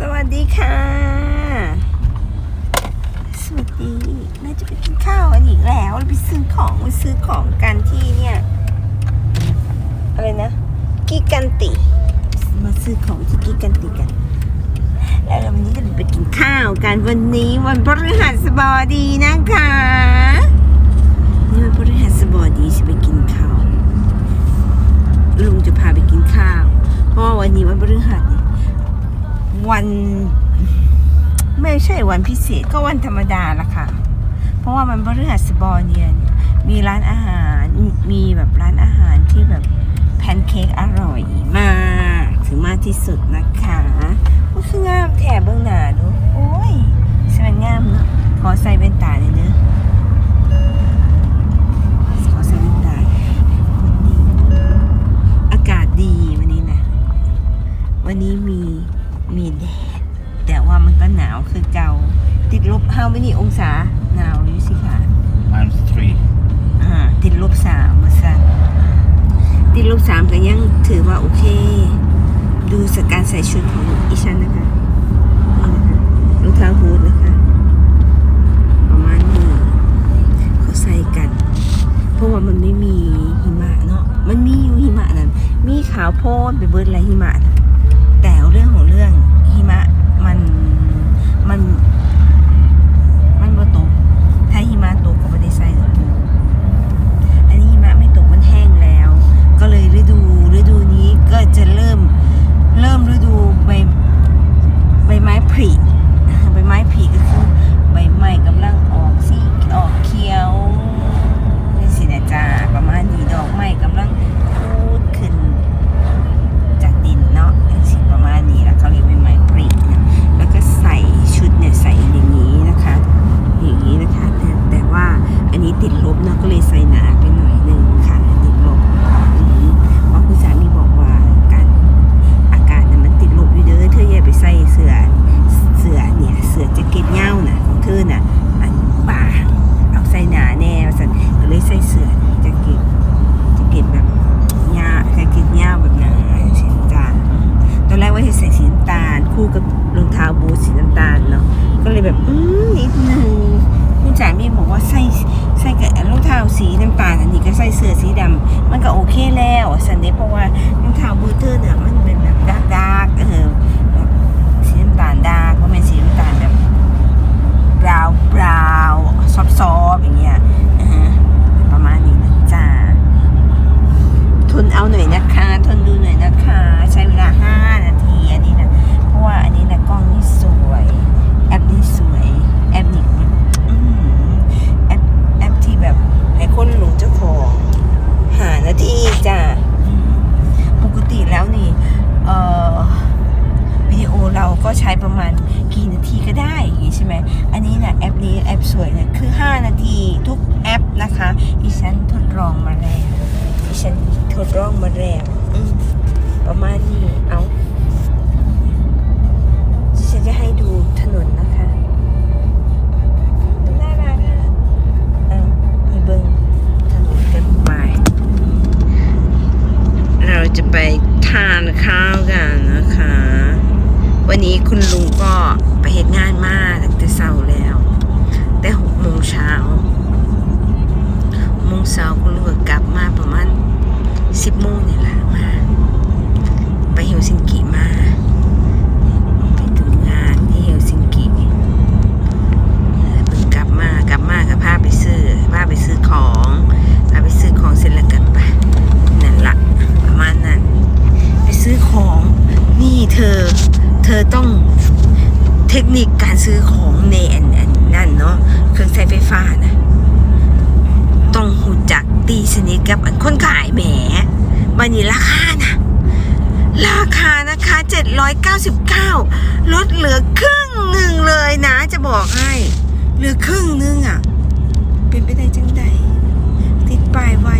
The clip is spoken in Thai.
สวัสดีค่ะ สวัสดีน่าจะไปกินข้าวกันอีกแล้วไปซื้อของไปซื้อของกันที่เนี่ย อะไรนะ กิกันติ มาซื้อของที่กิกันติกัน แล้ววันนี้จะไปกินข้าวกันวันนี้วันพฤหัสบดีนะคะนี่วันพฤหัสบดีจะไปกินข้าวลุงจะพาไปกินข้าวเพราะว่าวันนี้วันพฤหัส วัน ไม่ใช่วันพิเศษก็วันธรรมดาละค่ะ เพราะว่ามันพฤหัสบดีเนี่ยมีร้านอาหารมีแบบร้านอาหารที่แบบแพนเค้กอร่อยมากถึงมากที่สุดนะคะก็คืองามแถบเบื้องหน้าดูโอ้ยสวยงามเนาะขอใส่เป็นตาเลยเนอ ลบห้าไม่นี่องศาหนาวอยู่สิค่ะ minus three. อ่าติดลบสามมาสั่นติดลบสามก็ยังถือว่าโอเค ดูสการใส่ชุดของอีฉันนะคะนี่นะคะรองเท้าบูทนะคะ ประมาณนี้เขาใส่กัน เพราะว่ามันไม่มีหิมะเนาะมันมีอยู่หิมะนั้นมีขาวโพลนไปเบิดอะไรหิมะน่ะแต่เรื่องของเรื่องหิมะมัน มัน มันบ่ตก ถ้าหิมะตกก็ไม่ได้ใส่หรอกอันนี้หิมะไม่ตกมันแห้งแล้ว ก็เลยฤดูฤดูนี้ก็จะเริ่ม เริ่มฤดูใบใบไม้ผลิใบไม้ผลิก็คือใบไม้กำลังออกสีออกเขียวนี่สินะจ๊ะประมาณนี้ดอกไม้กำลังพูดขึ้น จากดินเนาะสิประมาณนี้แล้วเขาเรียกใบไม้ผลินะแล้วก็ใส่ชุดเนี่ยใส่อย่างนี้นะคะ อย่างนี้นะคะแต่แต่ว่าอันนี้ติดลบเนาะก็เลยใส่หนาไปหน่อยหนึ่งค่ะติดลบอืมเพราะคุณสามีบอกว่าการอากาศเนี่ยมันติดลบอยู่เด้อเธออย่าไปใส่เสื้อเสื้อเนี่ยเสื้อแจ็คเก็ตเงาน่ะของเธอ น่ะอันบาเอาใส่หนาแน่ว่าสันก็เลยใส่เสื้อจ็คเก็ตแจ็คเก็ตแบบหญ้าจ็คเก็ตเงาแบบหนาสีน้ำตาลตอนแรกว่าจะใส่สีน้ำตาล คู่กับรองเท้าบูทสีน้ำตาลเนาะก็เลยแบบอืมนิดนึงคุณจ๋ามีบอกว่าใส่ใส่กับรองเท้าสีน้ำตาลอันนี้ก็ใส่เสื้อสีดำมันก็โอเคแล้วสันเดเพราะว่ารองเท้าบูทเทอร์เนี่ยมันเป็นแบบดาร์กดาร์กเออแบบสีน้ำตาลดาร์กก็เป็นสีน้ำตาลแบบบราวบราวซอฟซอฟอย่างเงี้ยอ่าฮะประมาณนี้นะจ๊ะทนเอา หน่อยนะคะทนดูหน่อยนะคะ ใช้เวลา 5 นาทีอันนี้นะเพราะว่าอันนี้นะกล้องนี่สวย แอปนี้สวย แอปนี้แอปแอปที่แบบให้คนหลงเจ้าของหานาทีจ้ะปกติแล้วนี่เอ่อวิดีโอเราก็ใช้ประมาณกี่นาทีก็ได้อย่างงี้ใช่ไหมอันนี้นะแอปนี้แอปสวยเนี่ยคือ 5 นาทีทุกแอปนะคะดิฉันทดลองมาแล้ว ฉันทดลองมาแล้วประมาณนี้ เอาฉันจะให้ดูถนนนะคะน่ารักอะเอาไปเบิ้งถนนกันไป เราจะไปทานข้าวกันนะคะ วันนี้คุณลุงก็ไปเหตุงานมาตั้งแต่เช้าแล้ว แต่หกโมงเช้าโมงเช้าคุณลุงก็กลับมาประมาณ สิบโมงนี่แหละมา ไปเฮลซิงกิมาไปดูงานที่เฮลซิงกิเพิ่งกลับมากลับมากับพาไปซื้อพาไปซื้อของพาไปซื้อของเสร็จแล้วกันไปนั่นละประมาณนั้น ไปซื้อของนี่เธอ เธอต้องเทคนิคการซื้อของในอันอันนั่นเนาะเครื่องใช้ไฟฟ้านะ 799 ลดเหลือครึ่งหนึ่งเลยนะ จะบอกให้ เหลือครึ่งหนึงอะ เป็นไปได้จังใดติดป้ายไว้